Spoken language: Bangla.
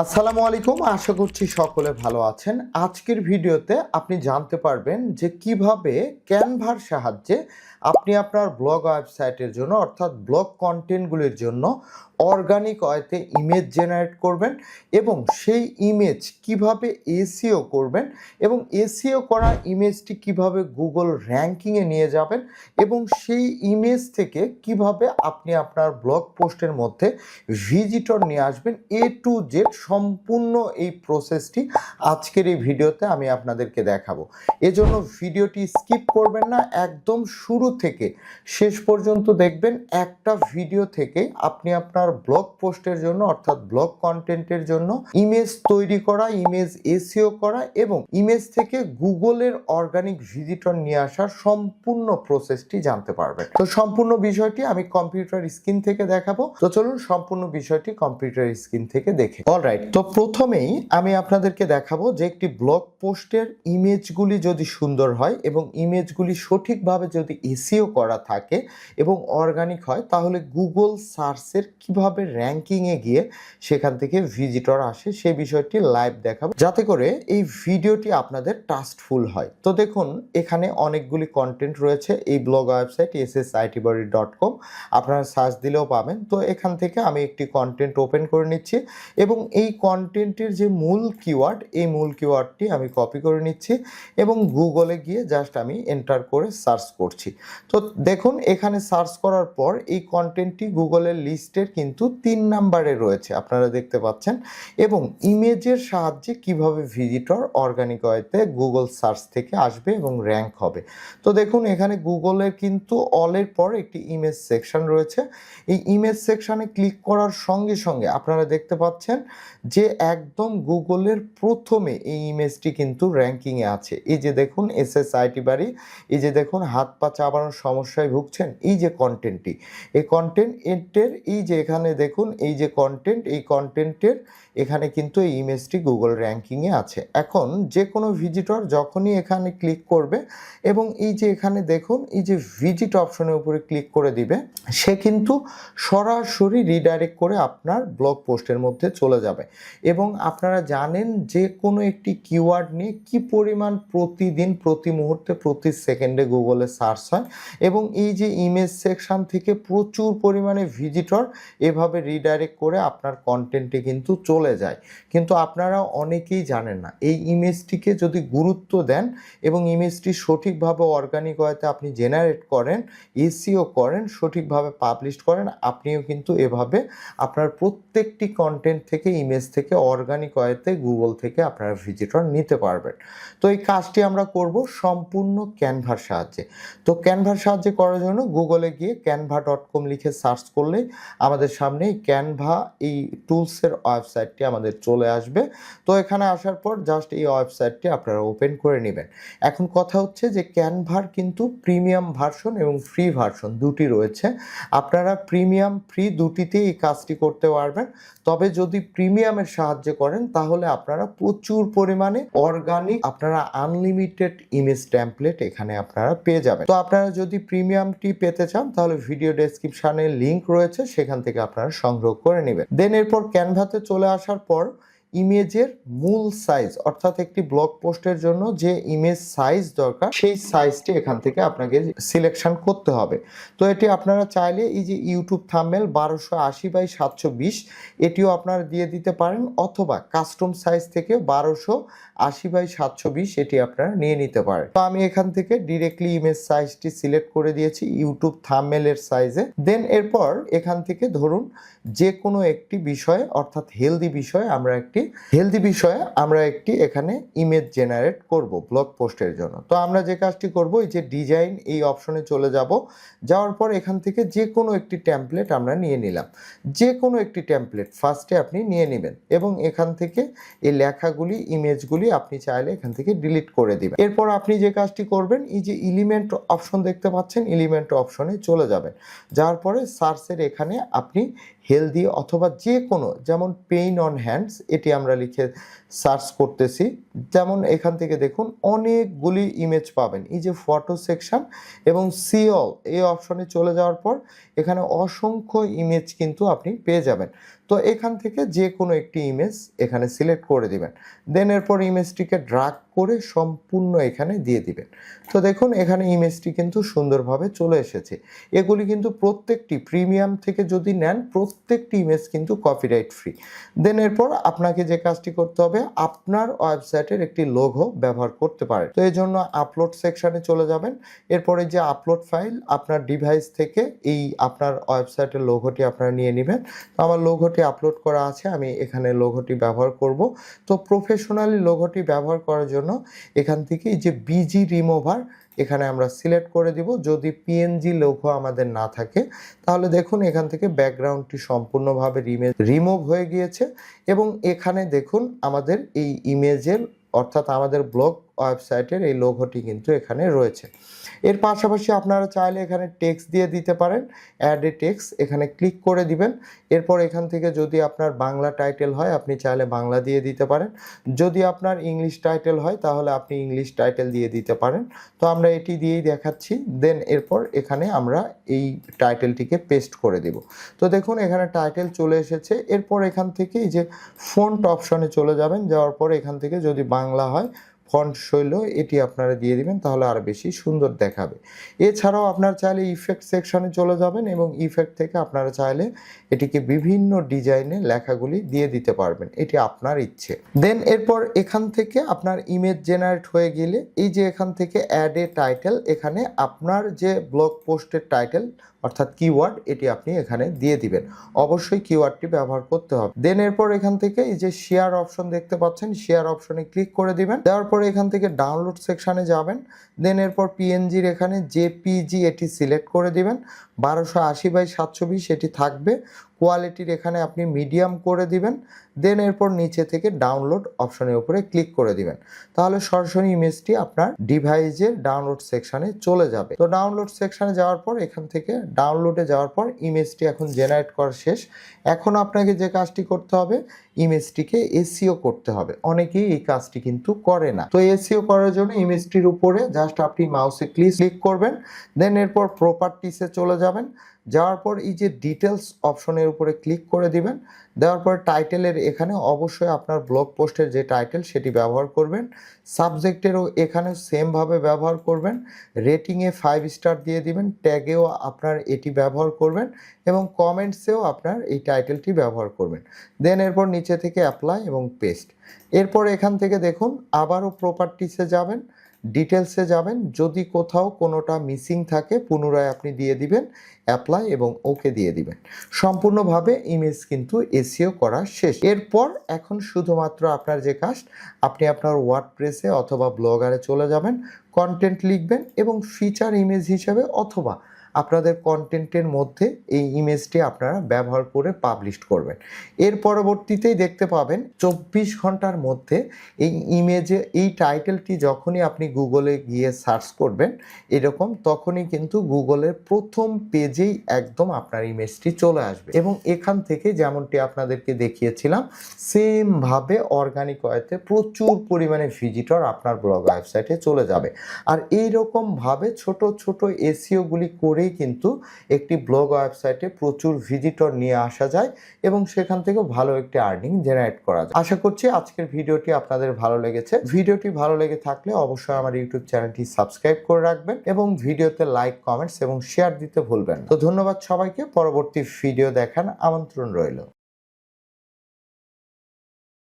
আসসালামু আলাইকুম, আশা করছি সকলে ভালো আছেন। আজকের ভিডিওতে আপনি জানতে পারবেন যে কীভাবে ক্যানভার সাহায্যে আপনি আপনার ব্লগ ওয়েবসাইটের জন্য, অর্থাৎ ব্লগ কন্টেন্টগুলির জন্য অর্গানিক ওয়েতে ইমেজ জেনারেট করবেন এবং সেই ইমেজ কীভাবে এসিও করবেন এবং এসিও করা ইমেজটি কীভাবে গুগল র্যাঙ্কিংয়ে নিয়ে যাবেন এবং সেই ইমেজ থেকে কীভাবে আপনি আপনার ব্লগ পোস্টের মধ্যে ভিজিটর নিয়ে আসবেন এ টু জেড সম্পূর্ণ এই প্রসেসটি আজকের এই ভিডিওতে আমি আপনাদেরকে দেখাবো। এজন্য ভিডিওটি স্কিপ করবেন না, একদম শুরু থেকে শেষ পর্যন্ত দেখবেন। একটা ভিডিও থেকে আপনি আপনার ব্লগ পোস্টের জন্য, অর্থাৎ ব্লগ কন্টেন্টের জন্য ইমেজ তৈরি করা ইমেজ এসিও করা এবং ইমেজ থেকে গুগলের অর্গানিক ভিজিটর নিয়ে আসার সম্পূর্ণ প্রসেসটি জানতে পারবেন। তো সম্পূর্ণ বিষয়টি আমি কম্পিউটার স্ক্রিন থেকে দেখাবো। তো চলুন সম্পূর্ণ বিষয়টি কম্পিউটার স্ক্রিন থেকে দেখে। অলরাইট তো প্রথমেই আমি আপনাদেরকে দেখাবো যে একটি ব্লগ পোস্টের ইমেজগুলি যদি সুন্দর হয় এবং ইমেজগুলি সঠিকভাবে যদি এসিও করা থাকে এবং অর্গানিক হয়, তাহলে গুগল সার্চের কীভাবে র্যাঙ্কিংয়ে গিয়ে সেখান থেকে ভিজিটর আসে সেই বিষয়টি লাইভ দেখাবো। যাতে করে এই ভিডিওটি আপনাদের ট্রাস্টফুল হয়। তো দেখুন, এখানে অনেকগুলি কন্টেন্ট রয়েছে। এই blog website S S IT ITbari dot com আপনারা সার্চ দিলেও পাবেন। তো এখান থেকে আমি একটি কন্টেন্ট ওপেন করে নিচ্ছি এবং এই কন্টেন্টের যে মূল কিওয়ার্ড এই মূল কিওয়ার্ডটি আমি কপি করে নিচ্ছি এবং গুগলে গিয়ে জাস্ট আমি এন্টার করে সার্চ করছি। তো দেখুন, এখানে সার্চ করার পর এই কন্টেন্টটি গুগলের লিস্টের কিন্তু তিন নাম্বারে রয়েছে, আপনারা দেখতে পাচ্ছেন। এবং ইমেজের সাহায্যে কীভাবে ভিজিটর অর্গানিক ওয়েতে গুগল সার্চ থেকে আসবে এবং র্যাঙ্ক হবে। তো দেখুন, এখানে গুগলের কিন্তু অলের পর একটি ইমেজ সেকশন রয়েছে। এই ইমেজ সেকশনে ক্লিক করার সঙ্গে সঙ্গে আপনারা দেখতে পাচ্ছেন যে একদম গুগলের প্রথমে এই ইমেজটি কিন্তু র্যাঙ্কিংয়ে আছে। এই যে দেখুন এস এস আইটি বাড়ি, এই যে দেখুন, হাত পা চাবানোর সমস্যায় ভুগছেন, এই যে কন্টেন্টটি এই কন্টেন্ট এর এই যে এখানে দেখুন, এই যে কন্টেন্ট এই কন্টেন্টের এখানে কিন্তু এই ইমেজটি গুগল র্যাঙ্কিংয়ে আছে। এখন যে কোনো ভিজিটর যখনই এখানে ক্লিক করবে এবং এই যে এখানে দেখুন, এই যে ভিজিট অপশনের উপরে ক্লিক করে দিবে, সে কিন্তু সরাসরি রিডাইরেক্ট করে আপনার ব্লগ পোস্টের মধ্যে চলে যাবে। এবং আপনারা জানেন যে কোনো একটি কিওয়ার্ড নিয়ে কি পরিমাণ প্রতিদিন, প্রতি মুহূর্তে, প্রতি সেকেন্ডে গুগলে সার্চ হয় এবং এই যে ইমেজ সেকশন থেকে প্রচুর পরিমাণে ভিজিটর এভাবে রিডাইরেক্ট করে আপনার কন্টেন্টে কিন্তু চলে যায়। কিন্তু আপনারা অনেকেই জানেন না, এই ইমেজটিকে যদি গুরুত্ব দেন এবং ইমেজটি সঠিকভাবে অর্গানিক ওয়েতে আপনি জেনারেট করেন এসিও করেন, সঠিকভাবে পাবলিশ করেন, আপনিও কিন্তু এভাবে আপনার প্রত্যেকটি কন্টেন্ট থেকে ইমেজ থেকে অর্গানিক ওয়েতে গুগল থেকে আপনারা ভিজিটর নিতে পারবেন। তো এই কাজটি আমরা করব সম্পূর্ণ ক্যানভার সাহায্যে। তো ক্যানভার সাহায্যে করার জন্য গুগলে গিয়ে ক্যানভা ডট কম লিখে সার্চ করলে আমাদের সামনে ক্যানভা এই টুলসের ওয়েবসাইটটি আমাদের চলে আসবে। তো এখানে আসার পর জাস্ট এই ওয়েবসাইটটি আপনারা ওপেন করে নেবেন। এখন কথা হচ্ছে যে ক্যানভার কিন্তু প্রিমিয়াম ভার্সন এবং ফ্রি ভার্সন দুটি রয়েছে। আপনারা প্রিমিয়াম ফ্রি দুটিতেই এই কাজটি করতে পারবেন। তবে যদি প্রিমিয়ামের সাহায্য করেন, তাহলে আপনারা প্রচুর পরিমাণে অর্গানিক আপনারা আনলিমিটেড ইমেজ ট্যাম্পলেট এখানে আপনারা পেয়ে যাবেন। তো আপনারা যদি প্রিমিয়ামটি পেতে চান, তাহলে ভিডিও ডেসক্রিপশনে লিঙ্ক রয়েছে, সেখান থেকে আপনারা সংগ্রহ করে নেবেন। দেন এরপর ক্যানভাতে চলে আসার পর ইমেজের মূল সাইজ অর্থাৎ একটি ব্লগ পোস্টের জন্য যে ইমেজ সাইজ দরকার, সেই সাইজটি এখান থেকে আপনাকে সিলেকশন করতে হবে। তো এটি আপনারা চাইলে এই যে ইউটিউব থাম্বেল বারোশো আশি বাই সাতশো বিশ, এটিও আপনারা দিয়ে দিতে পারেন, অথবা কাস্টম সাইজ থেকে বারোশো আশি বাই সাতশো বিশ এটি আপনারা নিয়ে নিতে পারেন। তো আমি এখান থেকে ডিরেক্টলি ইমেজ সাইজটি সিলেক্ট করে দিয়েছি ইউটিউব থাম্বেলের সাইজে দেন এরপর এখান থেকে ধরুন যে কোনো একটি বিষয়ে, অর্থাৎ হেলদি বিষয়ে আমরা একটি হেলদি বিষয়ে আমরা একটি এখানে ইমেজ জেনারেট করব ব্লগ পোস্টের জন্য। তো আমরা যে কাজটি করব, এই যে ডিজাইন এই অপশনে চলে যাব। যাওয়ার পর এখান থেকে যে কোনো একটি টেমপ্লেট আমরা নিয়ে নিলাম। যে কোনো একটি টেমপ্লেট ফার্স্টে আপনি নিয়ে নেবেন এবং এখান থেকে এই লেখাগুলি ইমেজগুলি আপনি চাইলে এখান থেকে ডিলিট করে দিবেন। এরপর আপনি যে কাজটি করবেন, এই যে এলিমেন্ট অপশন দেখতে পাচ্ছেন এলিমেন্ট অপশনে চলে যাবেন। যাওয়ার পরে সার্চের এখানে আপনি হেলদি অথবা যে কোনো যেমন পেইন অন হ্যান্ডস এটি আমরা লিখে সার্চ করতেছি। যেমন এখান থেকে দেখুন, অনেকগুলি ইমেজ পাবেন। এই যে ফটো সেকশন এবং সিঅল এই অপশনে চলে যাওয়ার পর এখানে অসংখ্য ইমেজ কিন্তু আপনি পেয়ে যাবেন। তো এখান থেকে যে কোনো একটি ইমেজ এখানে সিলেক্ট করে দিবেন। দেন এরপর ইমেজটিকে ড্রাগ করে সম্পূর্ণ এখানে দিয়ে দিবেন। তো দেখুন, এখানে ইমেজটি কিন্তু সুন্দরভাবে চলে এসেছে। এগুলি কিন্তু প্রত্যেকটি প্রিমিয়াম থেকে যদি নেন, প্রত্যেকটি ইমেজ কিন্তু কপিরাইট ফ্রি দেন এরপর আপনাকে যে কাজটি করতে হবে, আপনার ওয়েবসাইটের একটি লোগো ব্যবহার করতে পারে তো এই জন্য আপলোড সেকশানে চলে যাবেন। এরপরে যে আপলোড ফাইল আপনার ডিভাইস থেকে এই আপনার ওয়েবসাইটের লোগোটি আপনারা নিয়ে নেবেন। তো আমার লোগোটি আপলোড করা আছে, আমি এখানে লোগোটি ব্যবহার করব। তো প্রফেশনালি লোগোটি ব্যবহার করার জন্য এখান থেকে যে বিজি রিমুভার এখানে আমরা সিলেক্ট করে দিব। যদি পিএনজি লোকও আমাদের না থাকে, তাহলে দেখুন এখান থেকে ব্যাকগ্রাউন্ডটি সম্পূর্ণভাবে রিমেজ রিমুভ হয়ে গিয়েছে এবং এখানে দেখুন আমাদের এই ইমেজের অর্থাৎ আমাদের ব্লগ ওয়েবসাইটের এই লোগোটি কিন্তু এখানে রয়েছে। এর পাশাপাশি আপনারা চাইলে এখানে টেক্সট দিয়ে দিতে পারেন অ্যাড এ টেক্সট এখানে ক্লিক করে দিবেন। এরপর এখান থেকে যদি আপনার বাংলা টাইটেল হয়, আপনি চাইলে বাংলা দিয়ে দিতে পারেন। যদি আপনার ইংলিশ টাইটেল হয়, তাহলে আপনি ইংলিশ টাইটেল দিয়ে দিতে পারেন। তো আমরা এটি দিয়েই দেখাচ্ছি দেন এরপর এখানে আমরা এই টাইটেলটিকে পেস্ট করে দেব। তো দেখুন, এখানে টাইটেল চলে এসেছে। এরপর এখান থেকে এই যে ফন্ট অপশনে চলে যাবেন, যাওয়ার পর এখান থেকে যদি বাংলা হয় ফন্ট শৈল এটি আপনারা দিয়ে দিবেন, তাহলে আরও বেশি সুন্দর দেখাবে। এছাড়াও আপনারা চাইলে ইফেক্ট সেকশনে চলে যাবেন এবং ইফেক্ট থেকে আপনারা চাইলে এটিকে বিভিন্ন ডিজাইনে লেখাগুলি দিয়ে দিতে পারবেন, এটি আপনার ইচ্ছে। দেন এরপর এখান থেকে আপনার ইমেজ জেনারেট হয়ে গেলে, এই যে এখান থেকে অ্যাড এ টাইটেল এখানে আপনার যে ব্লগ পোস্টের টাইটেল অর্থাৎ কিওয়ার্ড এটি আপনি এখানে দিয়ে দিবেন। অবশ্যই কিওয়ার্ডটি ব্যবহার করতে হবে। দেন এরপর এখান থেকে এই যে শেয়ার অপশন দেখতে পাচ্ছেন শেয়ার অপশনে ক্লিক করে দিবেন। দেওয়ার পরে এখান থেকে ডাউনলোড সেকশনে যাবেন। দেন এরপর পিএনজির এখানে জেপিজি এটি সিলেক্ট করে দিবেন। বারোশো আশি বাই সাতশো বিশ এটি থাকবে। কোয়ালিটির এখানে আপনি মিডিয়াম করে দিবেন। দেন এরপর নিচে থেকে ডাউনলোড অপশনের উপরে ক্লিক করে দিবেন। তাহলে সরাসরি ইমেজটি আপনার ডিভাইসের ডাউনলোড সেকশনে চলে যাবে। তো ডাউনলোড সেকশনে যাওয়ার পর, এখান থেকে ডাউনলোডে যাওয়ার পর ইমেজটি এখন জেনারেট করা শেষ। এখন আপনাকে যে কাজটি করতে হবে ইমেজটিকে এসিও করতে হবে। অনেকেই এই কাজটি কিন্তু করে না। তো এসিও করার জন্য ইমেজটির উপরে জাস্ট আপনি মাউসে ক্লিক ক্লিক করবেন। দেন এরপর প্রপার্টিসে চলে যাবেন। যাওয়ার পর এই যে ডিটেলস অপশনের উপরে ক্লিক করে দিবেন। দেওয়ার পর টাইটেলের এখানে অবশ্যই আপনার ব্লগ পোস্টের যে টাইটেল সেটি ব্যবহার করবেন। সাবজেক্টেরও এখানে সেমভাবে ব্যবহার করবেন। রেটিংয়ে ফাইভ স্টার দিয়ে দিবেন ট্যাগেও আপনার এটি ব্যবহার করবেন এবং কমেন্টসেও আপনার এই টাইটেলটি ব্যবহার করবেন। দেন এরপর নিচে থেকে অ্যাপ্লাই এবং পেস্ট এরপর এখান থেকে দেখুন, আবারও প্রপার্টিসে যাবেন। ডিটেলসে যাবেন। যদি কোথাও কোনোটা মিসিং থাকে, পুনরায় আপনি দিয়ে দিবেন অ্যাপ্লাই এবং ওকে দিয়ে দিবেন। সম্পূর্ণভাবে ইমেজ কিন্তু এসিও করা শেষ। এরপর এখন শুধুমাত্র আপনার যে কাজ, আপনি আপনার ওয়ার্ড প্রেসে অথবা ব্লগারে চলে যাবেন কন্টেন্ট লিখবেন এবং ফিচার ইমেজ হিসাবে অথবা আপনাদের কন্টেন্টের মধ্যে এই ইমেজটি আপনারা ব্যবহার করে পাবলিশ করবেন। এর পরবর্তীতেই দেখতে পাবেন চব্বিশ ঘণ্টার মধ্যে এই ইমেজে এই টাইটেলটি যখনই আপনি গুগলে গিয়ে সার্চ করবেন, এরকম তখনই কিন্তু গুগলের প্রথম পেজেই একদম আপনার ইমেজটি চলে আসবে। এবং এখান থেকে যেমনটি আপনাদেরকে দেখিয়েছিলাম সেমভাবে অর্গানিক ওয়েতে প্রচুর পরিমাণে ভিজিটর আপনার ব্লগ ওয়েবসাইটে চলে যাবে। আর এই রকমভাবে ছোট ছোট এসিওগুলি করেই কিন্তু একটি ব্লগ ওয়েবসাইটে প্রচুর ভিজিটর নিয়ে আসা যায় এবং সেখান থেকে ভালো একটি আর্নিং জেনারেট করা যায়। আশা করছি আজকের ভিডিওটি আপনাদের ভালো লেগেছে। ভিডিওটি ভালো লেগে থাকলে অবশ্যই আমার ইউটিউব চ্যানেলটি সাবস্ক্রাইব করে রাখবেন এবং ভিডিওতে লাইক কমেন্টস এবং শেয়ার দিতে ভুলবেন না। তো ধন্যবাদ সবাইকে। পরবর্তী ভিডিও দেখার আমন্ত্রণ রইল।